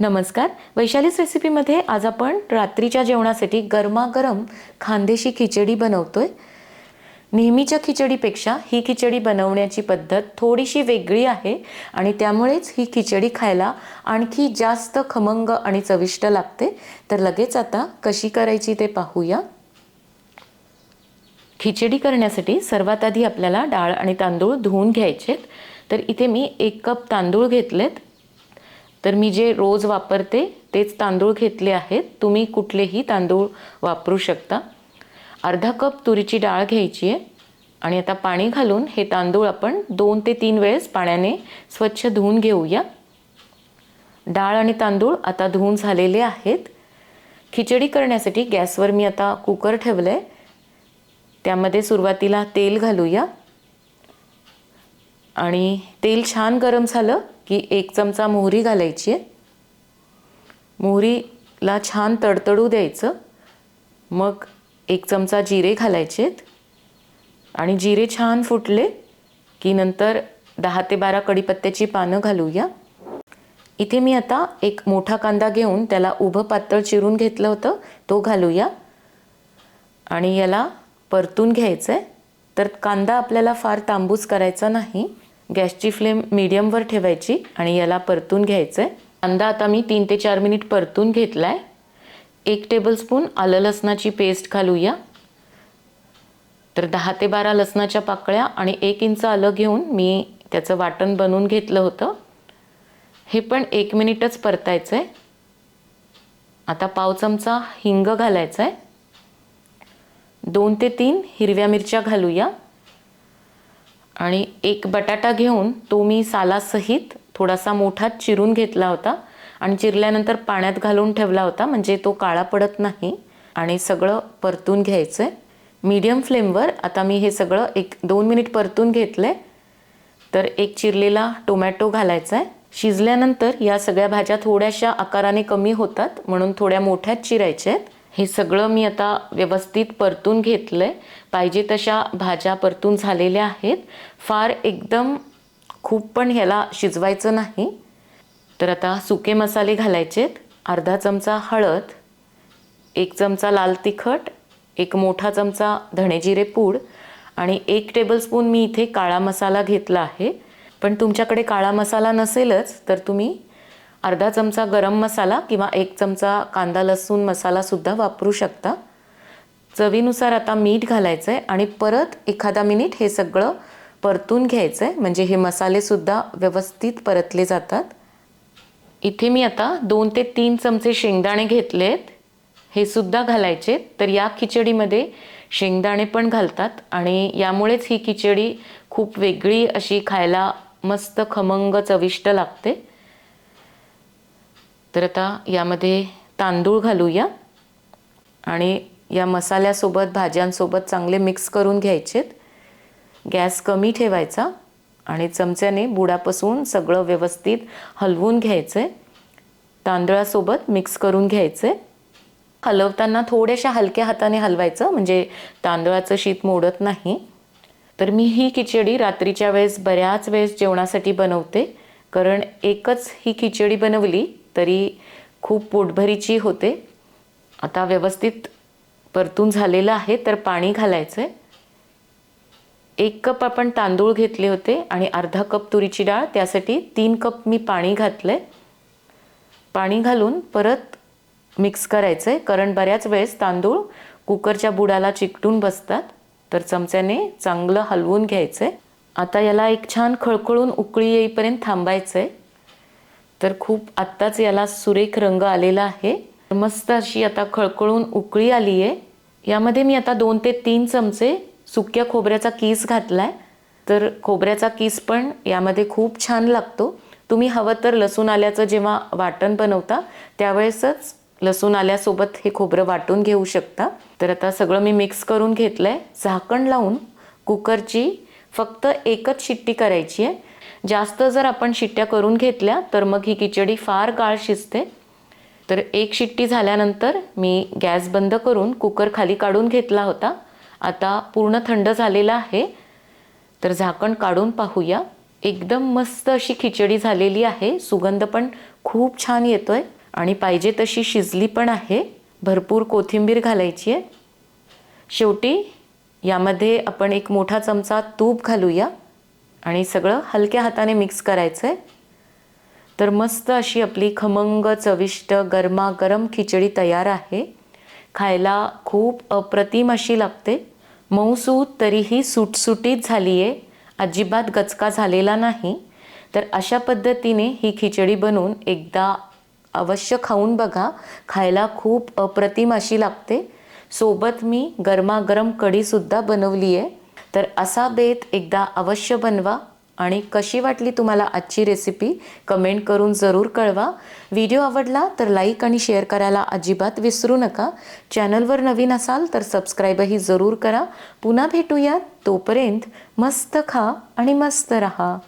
नमस्कार. वैशालीस रेसिपीमध्ये आज आपण रात्रीच्या जेवणासाठी गरमागरम खानदेशी खिचडी बनवतोय. नेहमीच्या खिचडीपेक्षा ही खिचडी बनवण्याची पद्धत थोडीशी वेगळी आहे आणि त्यामुळेच ही खिचडी खायला आणखी जास्त खमंग आणि चविष्ट लागते. तर लगेच आता कशी करायची ते पाहूया. खिचडी करण्यासाठी सर्वात आधी आपल्याला डाळ आणि तांदूळ धुवून घ्यायचेत. तर इथे मी एक कप तांदूळ घेतलेत. तर मी जे रोज वापरते तेच तांदूळ घेतले आहेत. तुम्ही कुठलेही तांदूळ वापरू शकता. अर्धा कप तुरीची डाळ घ्यायची आहे. आणि आता पाणी घालून हे तांदूळ आपण दोन ते तीन वेळेस पाण्याने स्वच्छ धुवून घेऊया. डाळ आणि तांदूळ आता धुवून झालेले आहेत. खिचडी करण्यासाठी गॅसवर मी आता कुकर ठेवलं आहे त्यामध्ये सुरुवातीला तेल घालूया. आणि तेल छान गरम झालं की एक चमचा मोहरी घालायची आहे. मोहरीला छान तडतडू द्यायचं. मग एक चमचा जिरे घालायचे आहेत. आणि जिरे छान फुटले की नंतर दहा ते बारा कढीपत्त्याची पानं घालूया. इथे मी आता एक मोठा कांदा घेऊन त्याला उभं पातळ चिरून घेतलं होतं तो घालूया. आणि याला परतून घ्यायचं आहे तर कांदा आपल्याला फार तांबूस करायचा नाही. गॅसची फ्लेम मीडियमवर ठेवायची आणि याला परतून घ्यायचं आहे कांदा आता मी तीन ते चार मिनिट परतून घेतला आहे एक टेबलस्पून आलं लसणाची पेस्ट घालूया. तर दहा ते बारा लसणाच्या पाकळ्या आणि एक इंच आलं घेऊन मी त्याचं वाटण बनवून घेतलं होतं. हे पण एक मिनिटच परतायचं आहे आता पाव चमचा हिंग घालायचा आहे दोन ते तीन हिरव्या मिरच्या घालूया. आणि एक बटाटा घेऊन तो मी सालासहित थोडासा मोठा चिरून घेतला होता आणि चिरल्यानंतर पाण्यात घालून ठेवला होता म्हणजे तो काळा पडत नाही आणि सगळं परतून घ्यायचं. आहे मीडियम फ्लेमवर आता मी हे सगळं एक दोन मिनिट परतून घेतलं. आहे तर एक चिरलेला टोमॅटो घालायचा आहे शिजल्यानंतर या सगळ्या भाज्या थोड्याशा आकाराने कमी होतात म्हणून थोड्या मोठ्याच चिरायच्या आहेत हे सगळं मी आता व्यवस्थित परतून घेतलं आहे पाहिजे तशा भाज्या परतून झालेल्या आहेत. फार एकदम खूप पण ह्याला शिजवायचं नाही. तर आता सुके मसाले घालायचेत. अर्धा चमचा हळद एक चमचा लाल तिखट एक मोठा चमचा धणेजिरे पूड आणि एक टेबलस्पून मी इथे काळा मसाला घेतला आहे. पण तुमच्याकडे काळा मसाला नसेलच तर तुम्ही अर्धा चमचा गरम मसाला किंवा एक चमचा कांदा लसूण मसालासुद्धा वापरू शकता. चवीनुसार आता मीठ घालायचं आहे आणि परत एखादा मिनिट हे सगळं परतून घ्यायचं आहे म्हणजे हे मसालेसुद्धा व्यवस्थित परतले जातात. इथे मी आता दोन ते तीन चमचे शेंगदाणे घेतले आहेत हे सुद्धा घालायचे. तर या खिचडीमध्ये शेंगदाणे पण घालतात आणि यामुळेच ही खिचडी खूप वेगळी अशी खायला मस्त खमंग चविष्ट लागते. तर आता यामध्ये तांदूळ घालूया. आणि या मसाल्यासोबत भाज्यांसोबत चांगले मिक्स करून घ्यायचेत. गॅस कमी ठेवायचा आणि चमच्याने बुडापासून सगळं व्यवस्थित हलवून घ्यायचं आहे तांदळासोबत मिक्स करून घ्यायचं आहे हलवताना थोड्याशा हलक्या हाताने हलवायचं म्हणजे तांदळाचं शीत मोडत नाही. तर मी ही खिचडी रात्रीच्या वेळेस बऱ्याच वेळेस जेवणासाठी बनवते कारण एकच ही खिचडी बनवली तरी खूप पोटभरीची होते. आता व्यवस्थित परतून झालेलं आहे तर पाणी घालायचं आहे एक कप आपण तांदूळ घेतले होते आणि अर्धा कप तुरीची डाळ त्यासाठी तीन कप मी पाणी घातलं आहे पाणी घालून परत मिक्स करायचं आहे कारण बऱ्याच वेळेस तांदूळ कुकरच्या बुडाला चिकटून बसतात तर चमच्याने चांगलं हलवून घ्यायचं आहे आता याला एक छान खळखळून उकळी येईपर्यंत थांबायचं आहे तर खूप आत्ताच याला सुरेख रंग आलेला आहे. मस्त अशी आता खळखळून उकळी आली आहे यामध्ये मी आता दोन ते तीन चमचे सुक्या खोबऱ्याचा किस घातला आहे तर खोबऱ्याचा किस पण यामध्ये खूप छान लागतो. तुम्ही हवं तर लसूण आल्याचं जेव्हा वाटण बनवता त्यावेळेसच लसूण आल्यासोबत हे खोबरं वाटून घेऊ शकता. तर आता सगळं मी मिक्स करून घेतलं आहे झाकण लावून कुकरची फक्त एकच शिट्टी करायची आहे जास्त जर आपण शिट्ट्या करून घेतल्या तर मग ही खिचडी फार काळ शिजते. तर एक शिट्टी झाल्यानंतर मी गॅस बंद करून कुकर खाली काढून घेतला होता. आता पूर्ण थंड झालेला आहे. तर झाकण काढून पाहूया. एकदम मस्त अशी खिचडी झालेली आहे. सुगंध पण खूप छान येतो आहे आणि पाहिजे तशी शिजली पण आहे. भरपूर कोथिंबीर घालायची आहे. शेवटी यामध्ये आपण एक मोठा चमचा तूप घालूया. आणि सगळं हलक्या हाताने मिक्स करायचं आहे तर मस्त अशी आपली खमंग चविष्ट गरमागरम खिचडी तयार आहे. खायला खूप अप्रतिम अशी लागते. मऊसूत तरीही सुटसुटीत झाली आहे अजिबात गचका झालेला नाही. तर अशा पद्धतीने ही खिचडी बनवून एकदा अवश्य खाऊन बघा. खायला खूप अप्रतिम अशी लागते. सोबत मी गरमागरम कढीसुद्धा बनवली आहे तर असा बेत एकदा अवश्य बनवा आणि कशी वाटली तुम्हाला आजची रेसिपी कमेंट करून जरूर कळवा. व्हिडिओ आवडला तर लाईक आणि शेअर करायला अजिबात विसरू नका. चॅनलवर नवीन असाल तर सबस्क्राईबही जरूर करा. पुन्हा भेटूयात. तोपर्यंत मस्त खा आणि मस्त रहा.